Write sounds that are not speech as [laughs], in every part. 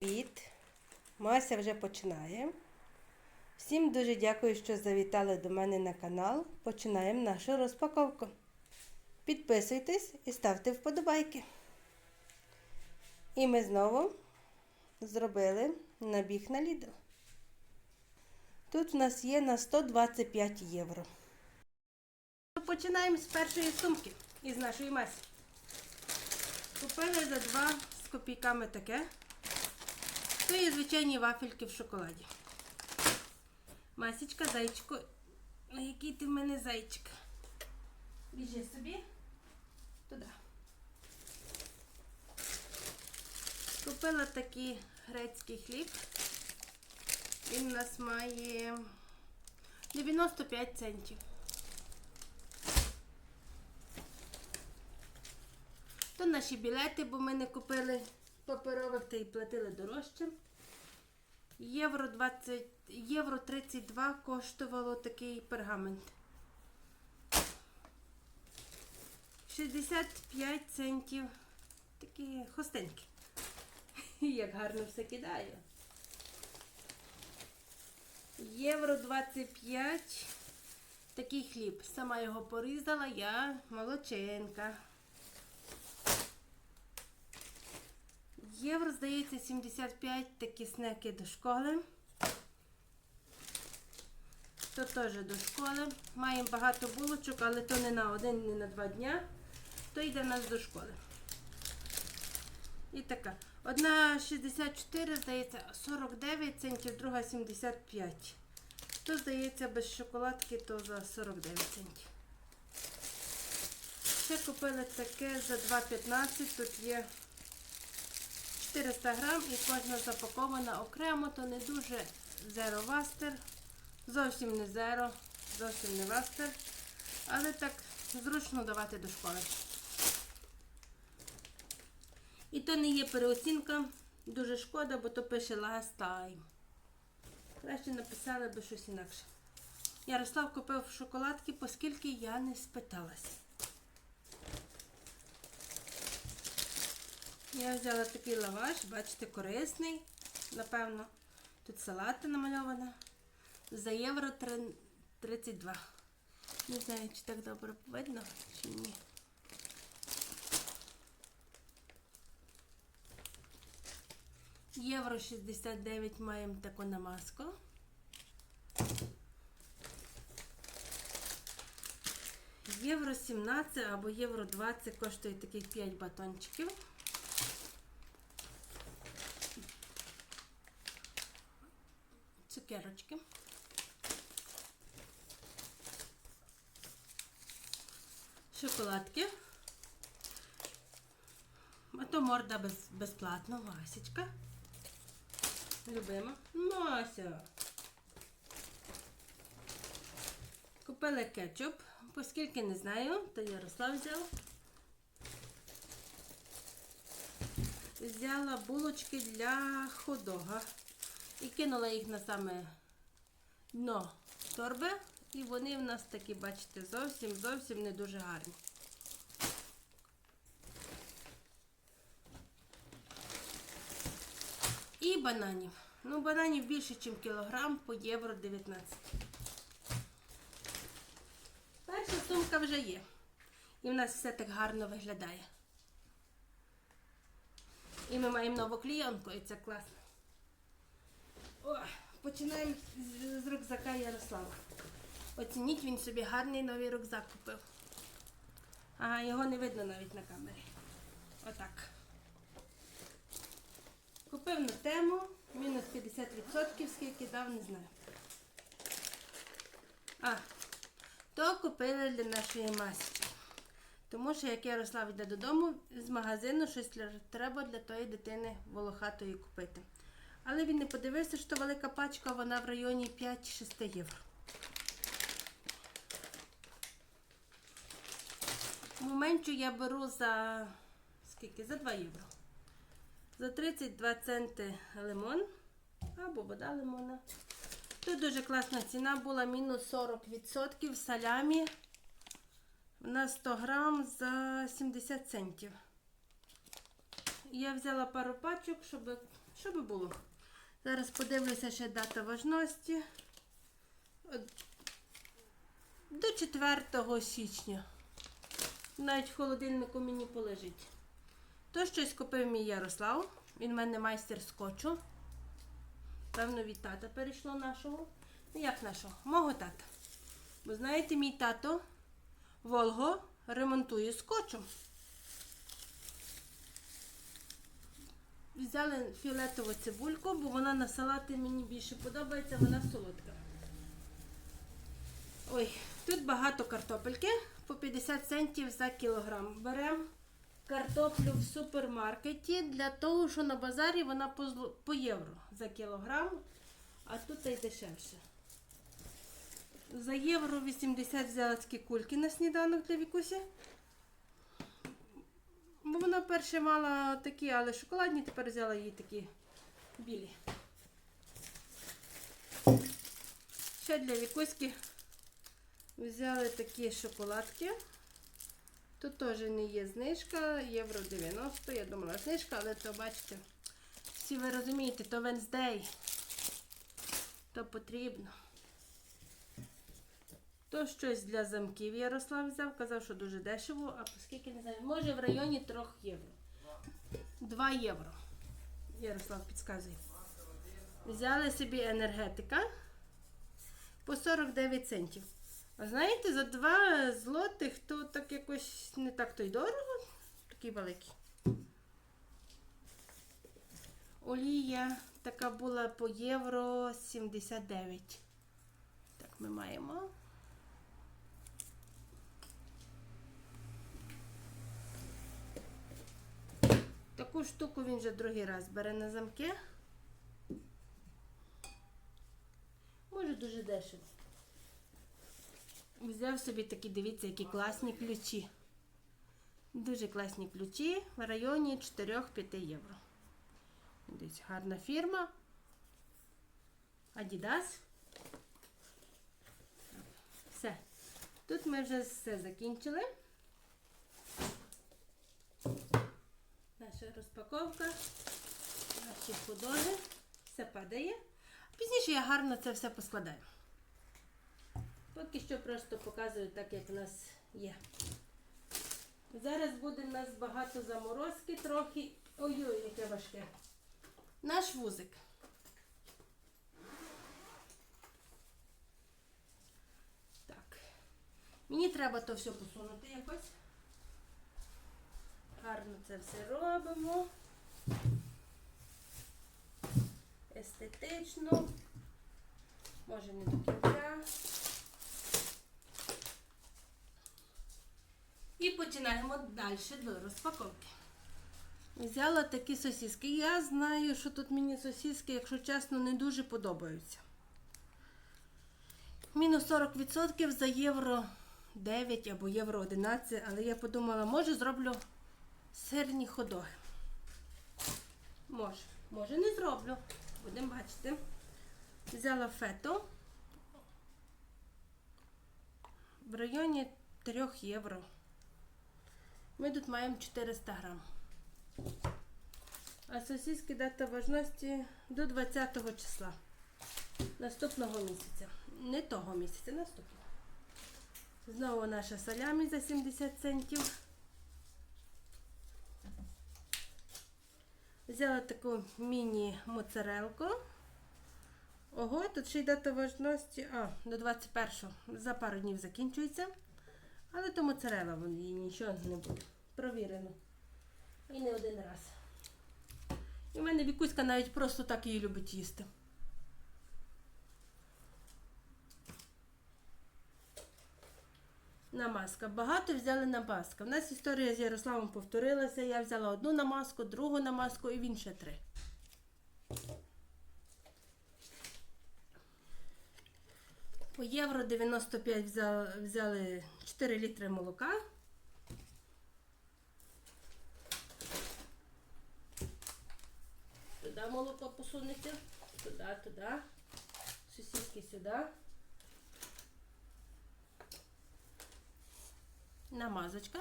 Привіт! Мася вже починає. Всім дуже дякую, що завітали до мене на канал. Починаємо нашу розпаковку. Підписуйтесь і ставте вподобайки. І ми знову зробили набіг на Lidl. Тут в нас є на 125 євро. Починаємо з першої сумки із нашої Масі. Купили за 2 з копійками таке. То є звичайні вафельки в шоколаді. Масічка, зайчику. Який ти в мене зайчик? Біжи собі туди. Купила такий грецький хліб. Він у нас має 95 центів. То наші білети, бо ми не купили паперових та й платили дорожче. Євро 20, євро 32 коштувало такий пергамент. 65 центів. Такі хостинки. [laughs] Як гарно все кидає. Євро 25. Такий хліб. Сама його порізала, я молоченка. Євро, здається, 75 такі снеки до школи. То теж до школи. Маємо багато булочок, але то не на один, не на два дня. То йде в нас до школи. І така. Одна 64, здається, 49 центів, друга 75. То, здається, без шоколадки, то за 49 центів. Ще купили таке за 2,15. Тут є 400 грам і кожна запакована окремо, то не дуже зеро вастер. Зовсім не зеро, зовсім не вастер. Але так зручно давати до школи. І то не є переоцінка. Дуже шкода, бо то пише last time. Краще написали би щось інакше. Ярослав купив шоколадки, оскільки я не спиталась. Я взяла такий лаваш, бачите, корисний. Напевно, тут салати намальовано. За євро 32. Не знаю, чи так добре видно, чи ні. Євро 69 маємо таку намазку. Євро 17 або євро 20 коштує таких 5 батончиків. Цукерочки. Шоколадки. А то морда без, безплатно, Васечка. Любима. Мася. Купили кетчуп, оскільки не знаю, то Ярослав взяв. Взяла булочки для ходога і кинула їх на саме дно торби. І вони в нас такі, бачите, зовсім зовсім не дуже гарні. І бананів. Ну, бананів більше, ніж кілограм по євро 19. Перша сумка вже є. І в нас все так гарно виглядає. І ми маємо нову клієнтку, і це класно. О, починаємо з, рюкзака Ярослава. Оцініть, він собі гарний новий рюкзак купив. Ага, його не видно навіть на камері. Отак. Купив на тему, мінус 50%, скільки дав, не знаю. А, то купили для нашої масочки. Тому що як Ярослав йде додому з магазину, щось треба для тої дитини волохатої купити. Але він не подивився, що велика пачка, вона в районі 5-6 євро. Меншу я беру за скільки? За 2 євро. За 32 центи лимон або вода лимона. Тут дуже класна ціна була мінус 40% салямі. У нас 100 грам за 70 центів. Я взяла пару пачок, щоб, щоб було. Зараз подивлюся ще дата важності. До 4 січня. Навіть в холодильнику мені полежить. То щось купив мій Ярослав. Він в мене майстер скотчу. Певно, від тата перейшло нашого. Ну, як нашого? Мого тата. Бо знаєте, мій тато Волго ремонтує скотчем. Взяли фіолетову цибульку, бо вона на салати мені більше подобається, вона солодка. Ой, тут багато картопельки по 50 центів за кілограм. Беремо картоплю в супермаркеті для того, що на базарі вона по, по євро за кілограм, а тут й дешевше. За євро 80 взяла такі кульки на сніданок для Вікусі. Бо вона перше мала такі, але шоколадні, тепер взяла їй такі білі. Ще для Вікуськи взяли такі шоколадки. Тут теж не є знижка, євро 90. Я думала знижка, але то бачите, всі ви розумієте, то Венздей. То потрібно. То щось для замків Ярослав взяв, казав, що дуже дешево, а оскільки не знаю, може в районі 3 євро. 2 євро. Ярослав підказує. Взяли собі енергетика по 49 центів. А знаєте, за 2 злотих то так якось не так то й дорого. Такий великий. Олія така була по євро 79. Так, ми маємо. Таку штуку він вже другий раз бере на замки. Може дуже дешево. Взяв собі такі, дивіться, які класні ключі. Дуже класні ключі в районі 4-5 євро. Десь гарна фірма. Adidas. Все. Тут ми вже все закінчили. Наша розпаковка, наші художі, все падає. Пізніше я гарно це все поскладаю. Поки що просто показую так, як в нас є. Зараз буде в нас багато заморозки трохи. Ой-ой, яке важке. Наш вузик. Так. Мені треба то все посунути якось. Гарно це все робимо. Естетично. Може не до кінця. І починаємо далі до розпаковки. Взяла такі сосиски. Я знаю, що тут мені сосиски, якщо чесно, не дуже подобаються. Мінус 40% за євро 9 або євро 11, але я подумала, може зроблю сирні ходоги. Може, може не зроблю. Будемо бачити. Взяла фето в районі 3 євро. Ми тут маємо 400 грам. А сосиски дата важності до 20 числа наступного місяця. Не того місяця, наступного. Знову наша салямі за 70 центів. Взяла таку міні-моцарелку. Ого, тут ще й дата важності. А, до 21-го. За пару днів закінчується. Але то моцарела, вон їй нічого не буде. Провірено. І не один раз. І в мене Вікуська навіть просто так її любить їсти. Намазка. Багато взяли намазка. У нас історія з Ярославом повторилася. Я взяла одну намазку, другу намазку і він ще три. По євро 95 взяли, взяли 4 літри молока. Туди молоко посунеться, туди, туди. Сусідки сюди. намазочка.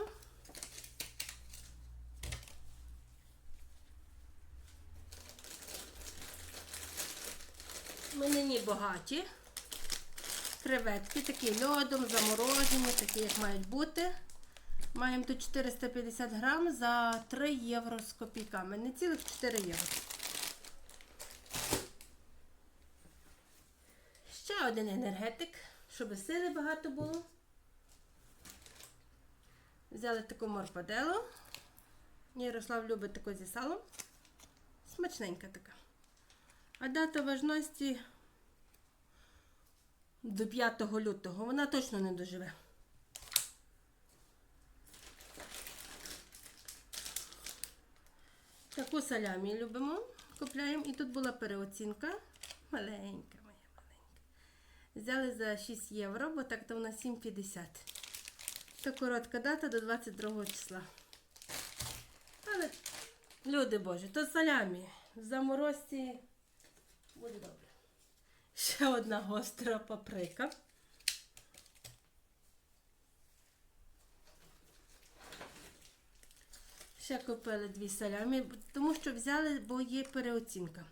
Минені багаті, креветки, такі льодом, заморожені, такі, як мають бути. Маємо тут 450 грам за 3 євро з копійками. Не цілих 4 євро. Ще один енергетик, щоб сили багато було. Взяли таку морпаделу. Ярослав любить таку зі салом. Смачненька така. А дата важності до 5 лютого. Вона точно не доживе. Таку салямі любимо. Купляємо. І тут була переоцінка. Маленька моя маленька. Взяли за 6 євро, бо так то вона 7,50. Це коротка дата до 22 числа. Але, люди божі, то салямі. В заморозці буде добре. Ще одна гостра паприка. Ще купили дві салямі, тому що взяли, бо є переоцінка.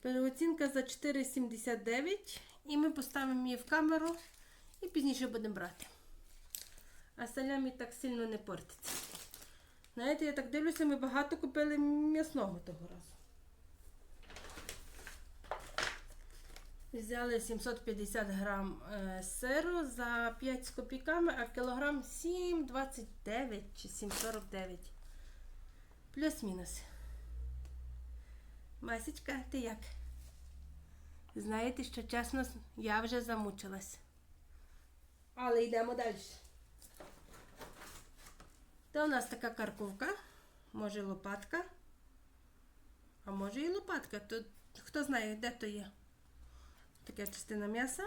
Переоцінка за 4,79 і ми поставимо її в камеру і пізніше будемо брати. А салямі так сильно не портиться. Знаєте, я так дивлюся, ми багато купили м'ясного того разу. Взяли 750 грам е, сиру за 5 з копійками, а кілограм 7,29 чи 7,49. Плюс-мінус. Масічка, ти як? Знаєте, що чесно, я вже замучилась. Але йдемо далі. Це у нас така карковка, може лопатка, а може і лопатка. Тут хто знає, де то є. Така частина м'яса.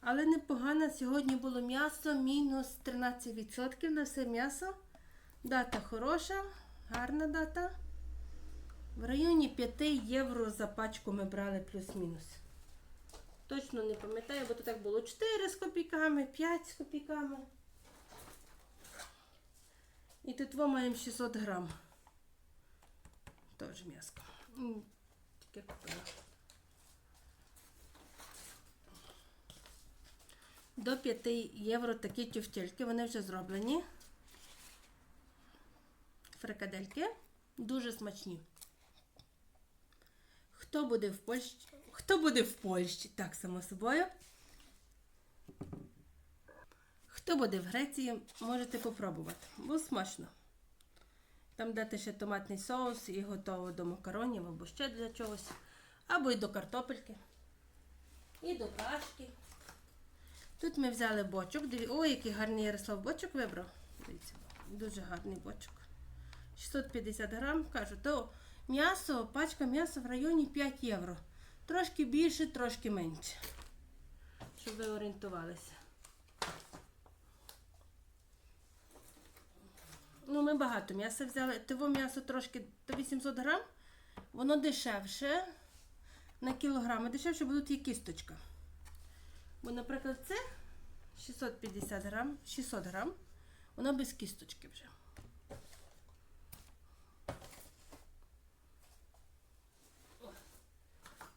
Але непогано сьогодні було м'ясо, мінус 13% на все м'ясо. Дата хороша, гарна дата. В районі 5 євро за пачку ми брали плюс-мінус. Точно не пам'ятаю, бо то так було 4 з копійками, 5 з копійками. Тут ми маємо 600 грам. Теж м'яско. Таке купила. До 5 євро такі тюфтельки, вони вже зроблені. Фрикадельки. Дуже смачні. Хто буде в Польщі? Хто буде в Польщі? Так, само собою. Хто буде в Греції, можете попробувати, бо смачно. Там дати ще томатний соус і готово до макаронів або ще для чогось. Або й до картопельки. І до кашки. Тут ми взяли бочок. Ой, який гарний Ярослав бочок вибрав. Дивіться, дуже гарний бочок. 650 грам, кажу, то м'ясо, пачка м'яса в районі 5 євро. Трошки більше, трошки менше. Щоб ви орієнтувалися. Ну, ми багато м'яса взяли. Того м'ясо трошки 800 грам, воно дешевше на кілограм. Дешевше будуть і кісточка. Бо, наприклад, це 650 грам, 600 грам, воно без кісточки вже.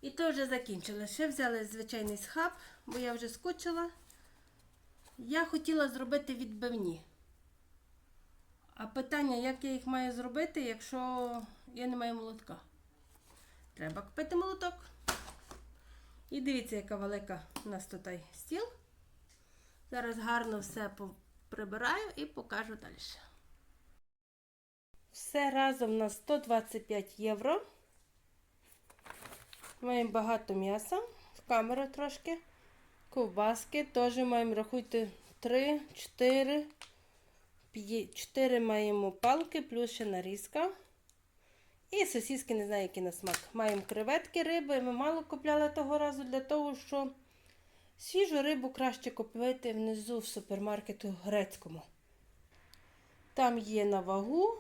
І то вже закінчила. Ще взяли звичайний схаб, бо я вже скучила. Я хотіла зробити відбивні. А питання, як я їх маю зробити, якщо я не маю молотка? Треба купити молоток. І дивіться, яка велика у нас тут стіл. Зараз гарно все прибираю і покажу далі. Все разом на 125 євро. Маємо багато м'яса, в камеру трошки. Ковбаски теж маємо, рахуйте, 3, 4, маємо палки, плюс ще нарізка. І сосиски, не знаю, які на смак. Маємо креветки, риби. Ми мало купляли того разу для того, що свіжу рибу краще купити внизу в супермаркету грецькому. Там є на вагу,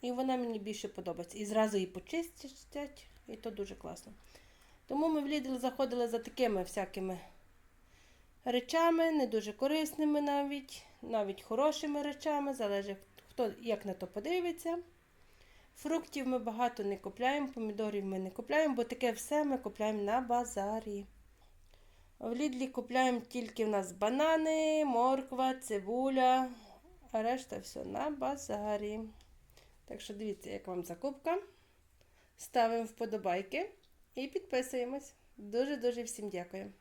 і вона мені більше подобається. І зразу її почистять, і то дуже класно. Тому ми в Lidl заходили за такими всякими речами, не дуже корисними навіть, навіть хорошими речами, залежить, хто як на то подивиться. Фруктів ми багато не купляємо, помідорів ми не купляємо, бо таке все ми купляємо на базарі. В Лідлі купляємо тільки в нас банани, морква, цибуля, а решта все на базарі. Так що дивіться, як вам закупка. Ставимо вподобайки і підписуємось. Дуже-дуже всім дякую.